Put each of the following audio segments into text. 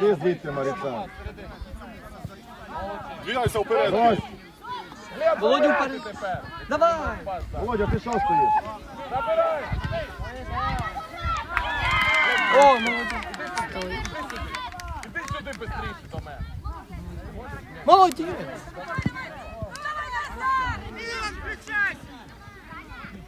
Нього. звідти, Маріцан. Двигайся вперед. Володю вперед. Давай! Володя, ти що стоїш? Забирай! О, молодець. Іди сюди швидше до мене. Молодець.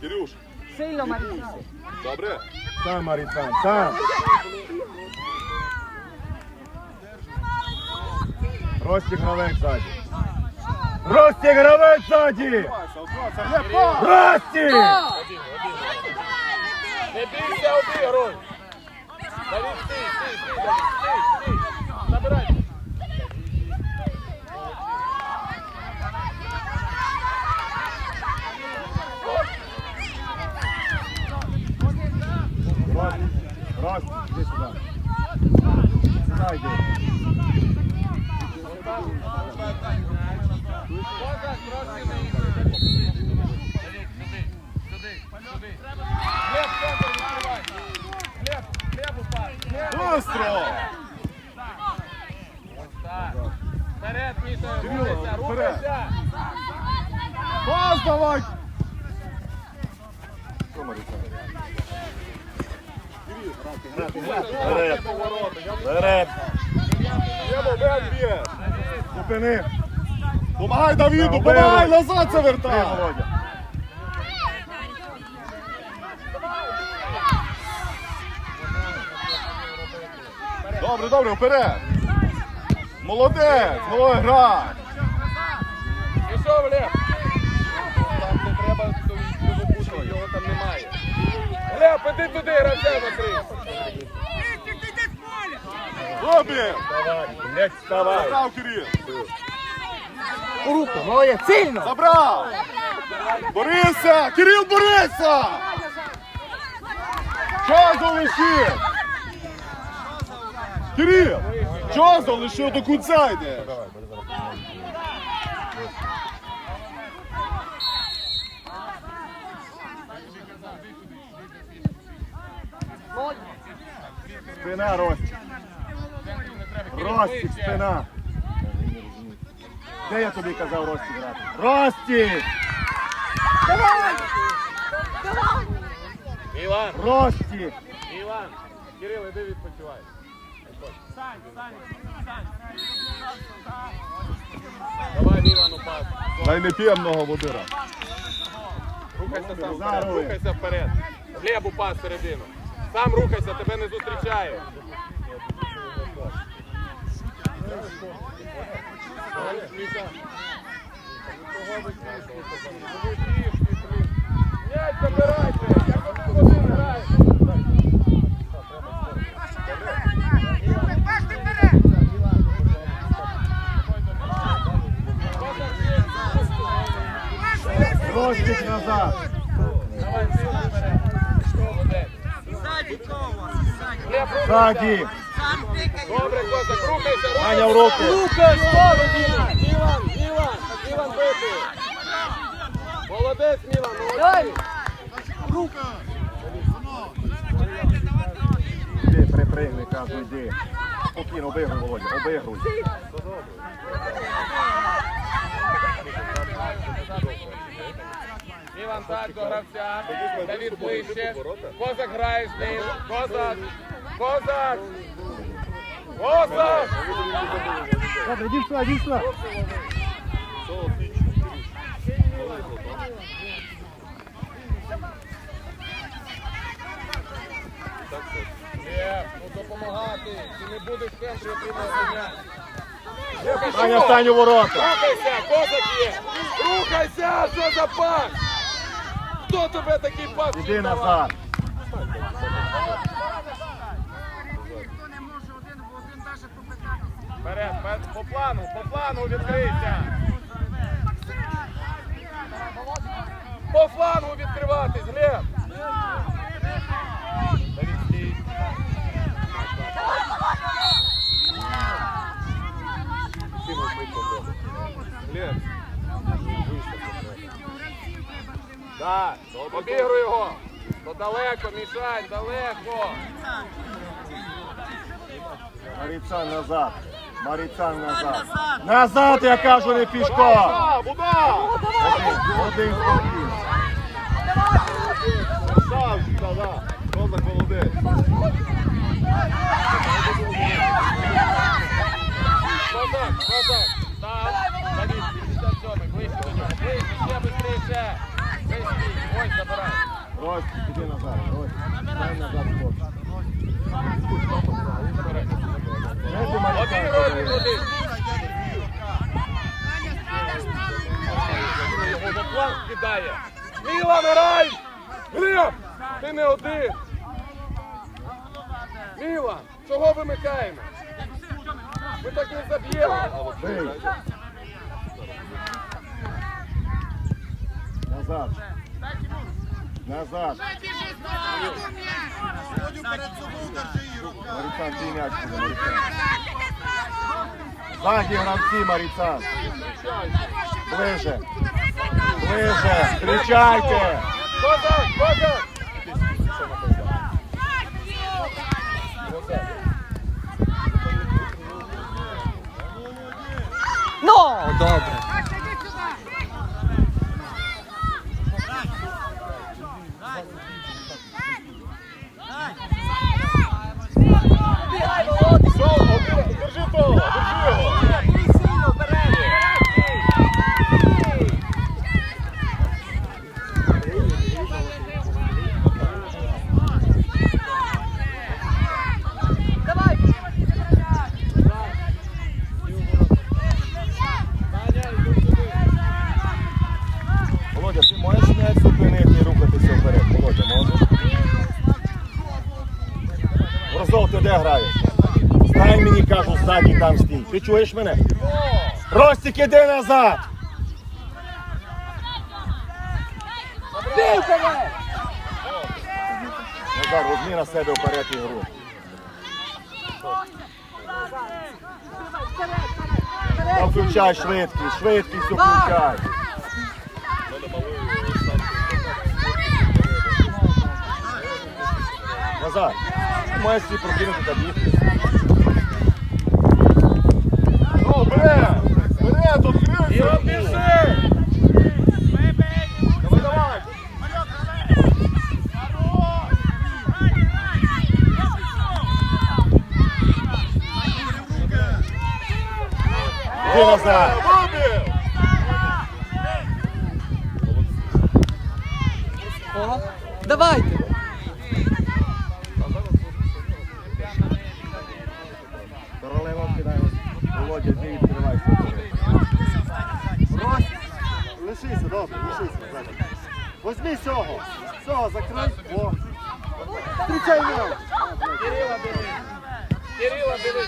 Кирюш, Сильно, Маріса. добре? Сам, там, там. Ростик гравець ззаді. Ростик гравець ззаді! Ростик! Не бійся, обігруй! Давид, стій, стій, стій, стій. Забирай. Ростик, Ростик, іди сюди. Сюди йди. Козак, трошки нижче. Давид, сюди, сюди, сюди. Глеб, центр відкривай. Глеб, Глеб упав. Глеб. Быстро! Ось так. Вперед, Міша, Кирило, рухайся, вперед. рухайся. Пас давай! Що, Маріцан? Вперед, вперед. Єво, бен б'є! Зупини. Помагай Давіду, помагай, назад це вертай! Добре, добре, вперед! Молодець! Ну, грай! Пішов, Глеб. Там не треба бути, його там немає. Глеб, іди туди, гравця накрий. Робі! Давай, не вставай. Забрав Кирил! Руку, молодець. Сильно. Забрав! Борися! Кирил, борися! Що залишив? Кирил! Що залишив до кінця йде? Спина, Ростик. Ростик, спина. Де я тобі казав Ростик грати? Ростик! Іван, Ростик! Іван. Кирил, іди відпочивай. Давай Івану пас. Дай не п'ємного водира. Рухайся сам вперед, рухайся вперед. Глебу пас середину. Сам рухайся, тебе не зустрічає. Міша. М'яч забирайте! Як ви один граєте? Ростик назад! Давай, вперед. Молодець. Глеб, рухайся. Ззаді! Добре, козак, рухайся, рухайся. Аня в руки! Лукаш, Іван, Іван, Іван, Іван бити. Молодець, Мілан, молодець. Іди, припригни, кажу, йди. Спокійно, обигруй, Володя, обигруй. Іван так до гравця. Давід ближче. Козак грає з ним. Козак. Козак. Сюди, іди сюди. Є, ну допомагати. Ти не будеш в центрі отримати Аня, стань у ворота. Рухайся, козак є. Рухайся, що за пас? Хто тебе такий пас? Іди назад. Вперед, по плану, по плану відкрийся. По флангу відкриватись, Глеб. Глеб. Обігруй його. То далеко, Мішань, далеко. Маріцан назад. Маріцан назад. Назад, я кажу, не Буда! Один, один спокійно. Козак молодець. Козак, козак. Став. Давід, 57, ближче до нього. Ближче, ще быстріше. Вийшли. Ось, забирай. Ростик, іди назад. Ростик, стань назад, хлопчик. Де Один подивись? один. Водоплав кидає. Мілан, грай! Глеб, ти не один. Мілан, чого вимикаємо? Ми так не заб'ємо. Бий. Назад. Назад. Маріцан, ти м'яч Заді гравці, Маріцан. Ближе. Ближе. Кричайте. Козак, козак! Ну, добре. Бігай, Володя. Все, один, держи того, держи його. Сильно вперед. Давай. Володя, ти можеш м'яч зупинити і рухатися вперед? Володя, можеш? Розов, ти де граєш? Стань мені, кажу, ззаді там стій. Ти чуєш мене? Ростик, іди назад! Назар, возьми на себе вперед ігру. Та включай швидкість, швидкість включай. Назар, ти маєш свій прокинути та бігти. Ну, бере! Бере, тут І крився! біжи! Давай, давай! Іди назад. Вибив! О, Давайте. Королева кидає. Володя, ти відкривай свій Лишися, добре, лишися. ззаді. Возьми цього. Цього закрий. О. Зустрічай м'яч. Кирила бери. Кирила бери.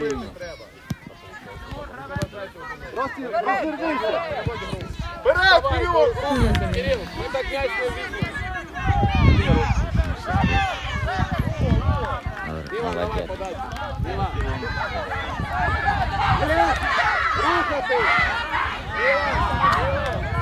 Бити треба. Розірвися. Вперед, Кирил, ми так м'яч не візьмемо. Діма, давай подачу. Діма. Рухати. Діма, Діма.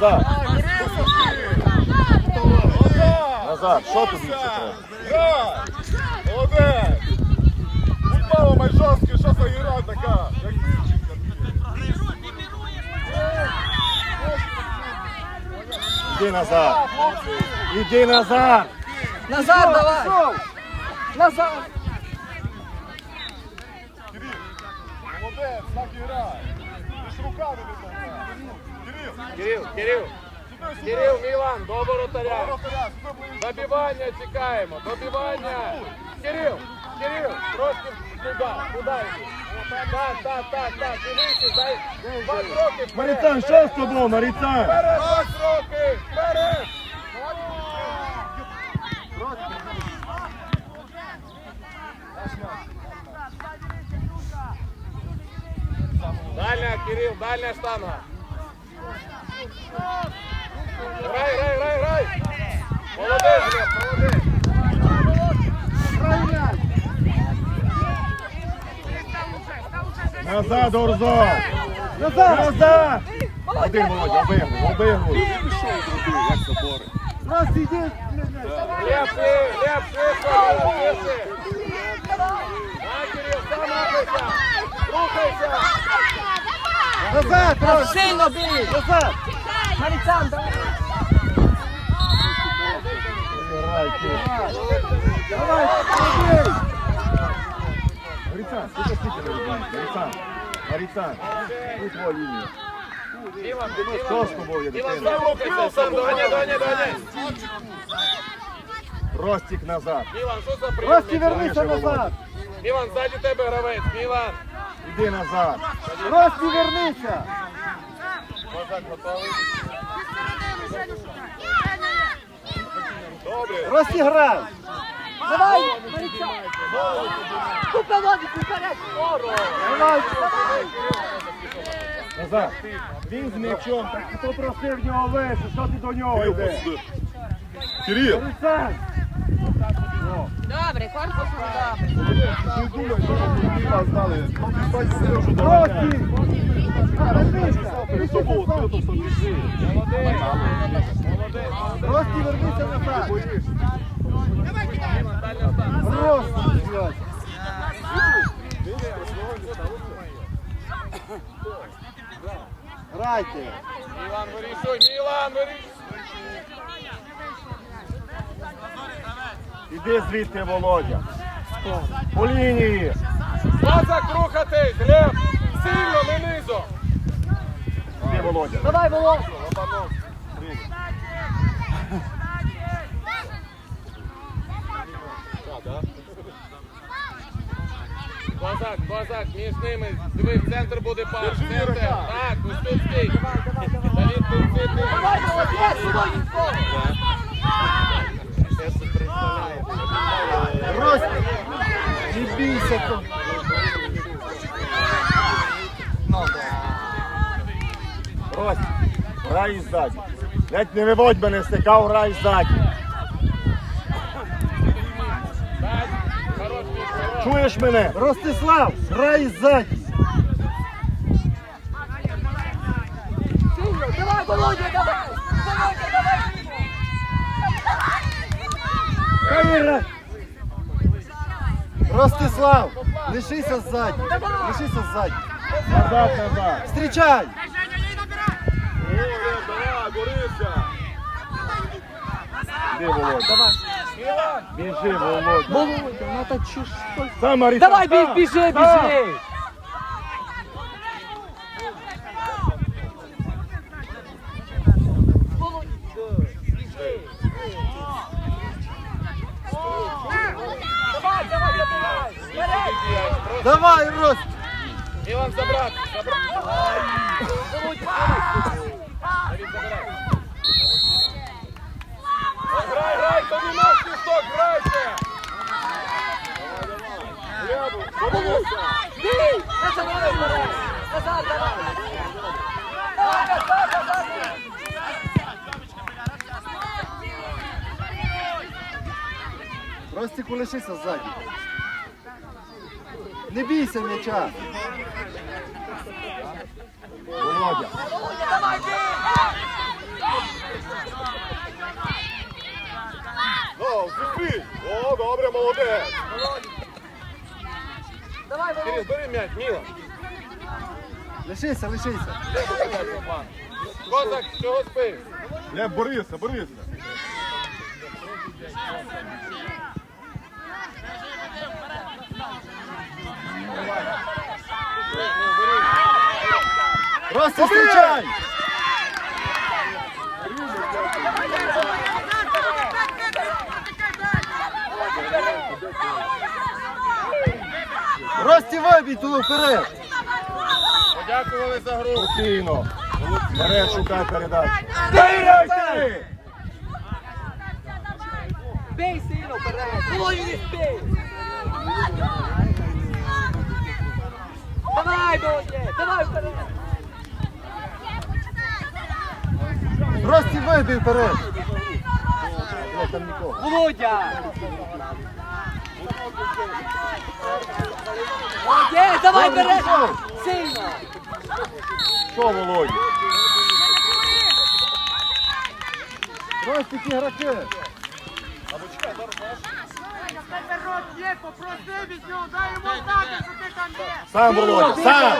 Назар, Назад! Назар, що тобі ще треба? Молодець! Футбол май жорсткий, що за гра така? Як дівчинка. Іди назад. Іди назад. Назад давай. Назад. Кирил, Кирил, Кирил. сюди, сюди. Кирил, Мілан, до воротаря. Воротаря, сюди ближче. Добивання чекаємо, добивання. Кирил, Кирил, трошки туди, туди йди. Так, так, так, так, і вийти, дай два кроки вперед. Маріцан, що з тобою, Маріцан? Вперед, два кроки, вперед. Дальня, Кирил, дальня штанга. Грай, грай, грай, грай. Молодець, молодець. Назад, Орзо! Назад! Назад! Один, Володя, обигруй, обигруй. Раз іди. Лепше, лепше, Коля, лепше. На, Кирил, сам рухайся. Рухайся. Назад, раз. Сильно бій! Назад. Давай! Іван, Хто з тобою, дитина? сам, доганяй, доганяй, доганяй. Ростик назад. Мілан, що за прийом? Рості, вернися назад. Мілан, ззаді тебе гравець, Мілан. Іди назад. Рості, вернися. Козак Рості, грай. Давай! Купи логіку вперед! Давай. Він з м'ячом. Так Хто просив в нього вище? Що ти до нього йдеш? Кирил. Добре, корпус добре. Вернися. Молодець. Молодець. Рості, вернися назад. Дальня стан. Рості, блядь. Грайте. Мілан, вирішуй, Мілан, вирішуй. Іди звідти, Володя. По лінії. Козак рухатись, Глеб. Сильно, не низом. Іди, Володя. Давай, Володя! Козак, козак, між ними. Диви, в центр буде пас. Центр. Так, ось тут стій. Давід, ти сидний. Давай, молодець, Володінько! Рості. Не бійся. то. Ростик. Грай ззаді. Ледь не виводь мене, стикав, грай ззаді. Чуєш мене? Ростислав, грай ззаді. Сильно! Давай, Володя, давай! Володя, давай! Камера. Ростислав, лишися ззаді. Лишися ззаді. Назад, назад. Встрічай. Іди, Володя. Давай! Мілан, Біжи, Володя. Володя, ну та чуш. Сам Маріцан. Давай, біж, сам. біжи, Сам. біжи! Давай, забрати. Давід, забирай. Грай, грай, то не наш свисток, грайте. Бій! Не забирай! Назад, давай! Давай, назад, назад! Ростику, лишися ззаді. Не бійся м'яча. Володя. О, зупинь. О, добре, молодець. Давай, Кирил, бери м'яч, Мілан. Лишися, лишися. Козак, чого спиш? Не, борися, борися. Рости, встрічай. Рості, вибій туди вперед. Подякували за гру. Спокійно. Вперед шукай передачу. Стріляйте! Бей сильно вперед! Володя, не спій! Давай, Володя! Давай вперед! Рості, вибій вперед. Володя! Молодець, давай пішов. Сильно! Що, Володя? Ростик ігроки. Сам, Володя, сам!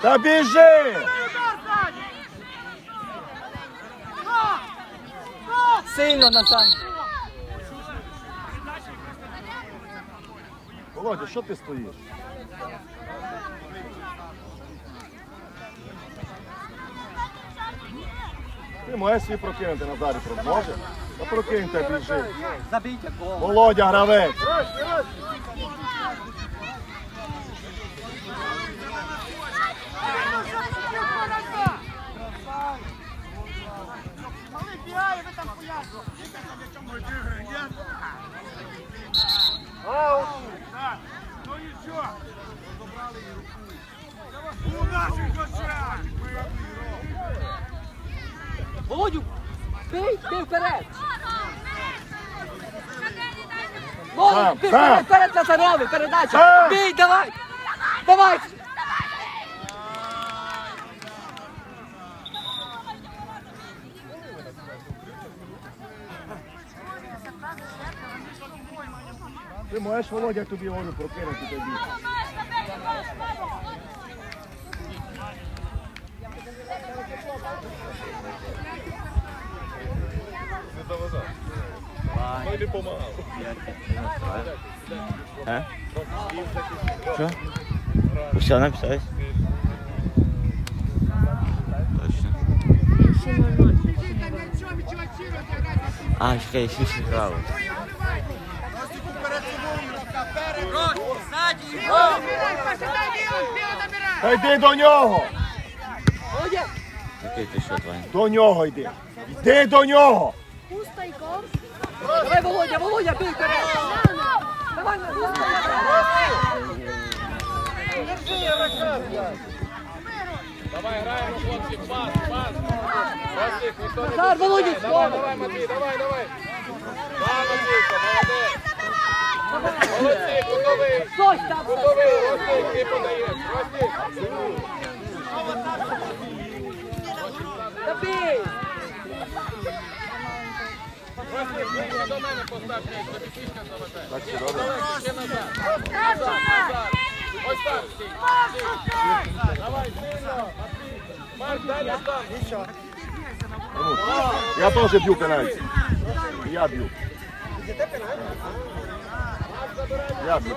Та біжи! Сильно, Натан! Володя, що ти стоїш? Ти маєш свій прокинути Назарі, може? Та прокиньте, біжи. Забійте гол! Володя, гравець. Володю! Бий, бий вперед! Володю, сам. вперед, вперед, Назарові, передача! Бий, давай! Давай! Ти маєш, Володя, як тобі говорю, прокинути та біжи. Что? Все написать? Точно. А, чекай, ще ще грали. Та йди до нього! Який ти що, Ваня? До нього йди! Йди до нього! Давай, Володя, Володя, бий вперед! Давай, Давай граємо, хлопці, пас, пас. Ростик, ніхто не Назар, Володя, Давай, давай, Матвій, давай, давай. Да, Матвійко, молодець. Я теж б'ю пенальті. Я б'ю. Я б'ю теж. Давай.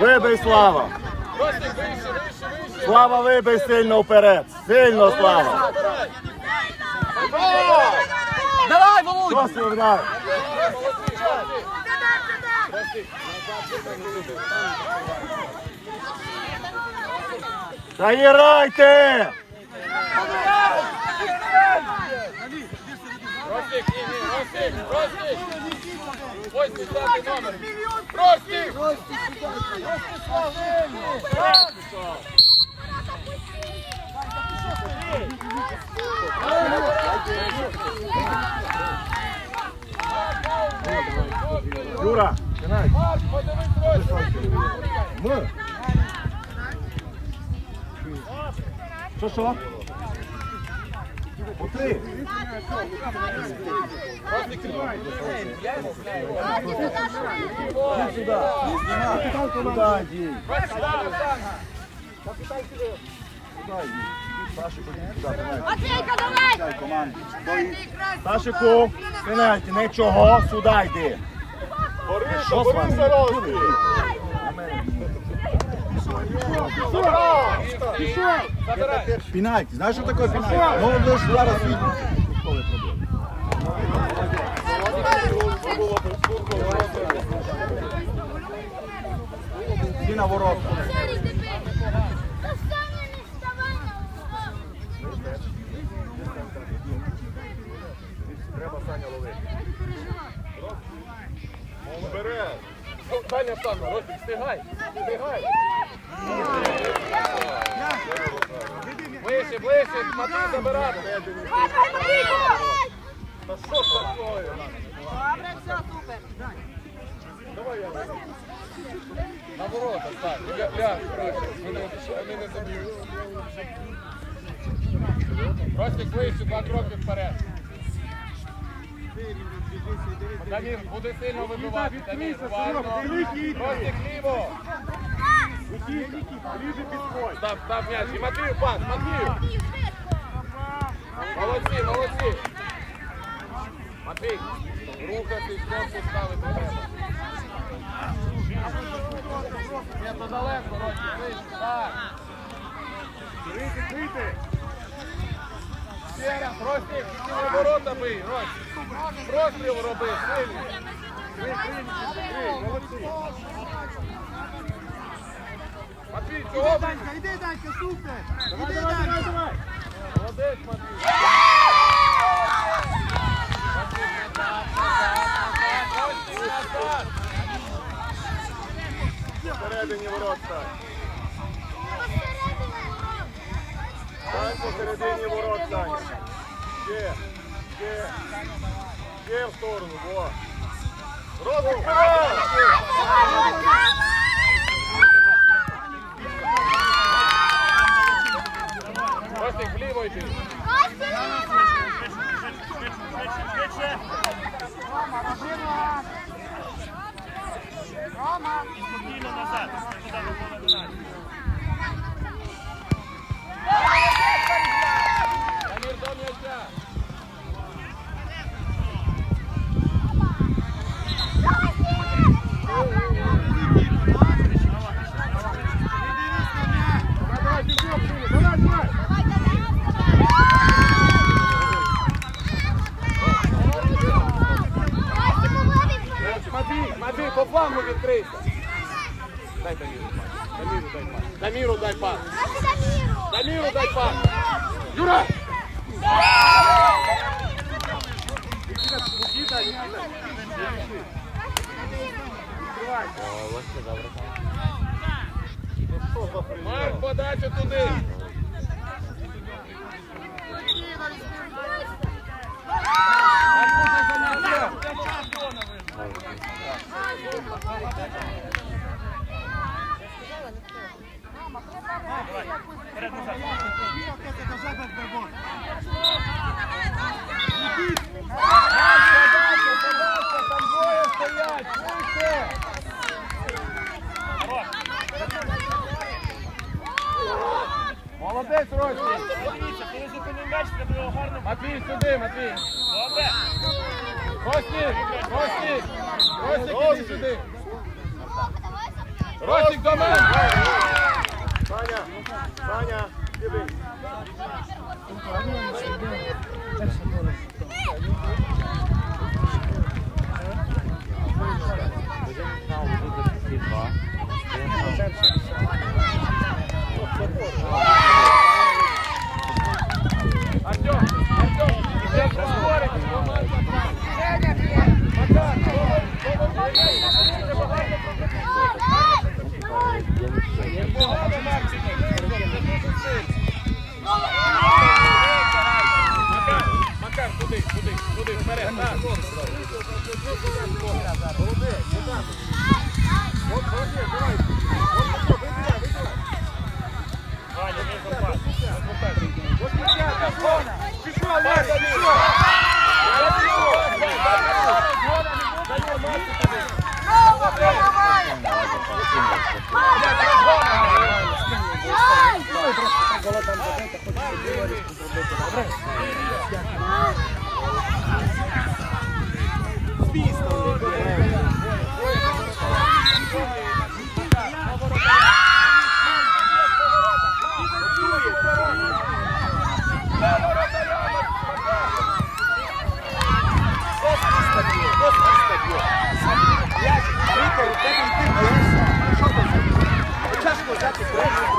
Вибий слава! Слава вибий сильно вперед! Сильно слава! Давай, Володя! Грайте! Ростик, Ростик, Ростик. Ось десятий номер. Ростик. Юра! Що що? Сюда йди. Сашику, йди сюди. Матвійка, давай! Сашику, пенальті, нічого, сюди йди. З вами? Забирай. Пенальті. Знаєш, що таке пенальті? Ну, ви ж зараз від... Іди на ворота. Треба Саня ловити. Ростан, Ростик, встигай, встигай. Ближче, ближче, Матвій забирати. Та що з? Добре, все, супер. На ворота стань. Ля, ля. Вони, вони не заб'ють. Ростик ближче, два кроки вперед. Дамір, буде сильно вибивати. Дамір, уважно. Ростик ліво. Став, став м'яч. І Матвію пас, Матвію. Молодці, молодці. Матвій, рухатись, корпус ставити треба. Ні, то далеко, ближче, так. Крити, крити. Ще раз, Ростик, на ворота бий, Ростик. Простріл роби, сильно. Молодці. Матвій, цього бий. Іди, Данька, супер. Давай, давай, давай, давай. Молодець, Матвій. Всередині ворот. Стань посередині ворот, Саня. Ще, ще, ще в сторону, во. Ростик, вперед! Ростик, вліво йди. Дамір, до м'яча. Давай, бігом, Сіля, давай, давай. Матвій, Матвій, по флангу відкрийся. Дай Даміру пас. Даміру дай пас. Даміру дай пас. Даміру дай пас. Юра! О, ось це добре. Марк, подачу туди. Молодець, Росі. Коли зупинив м'яч, треба його гарно. Матвій, сюди, Матвій. Добре. Гості, гості, іди сюди. Ростик до мене. Звісно, That's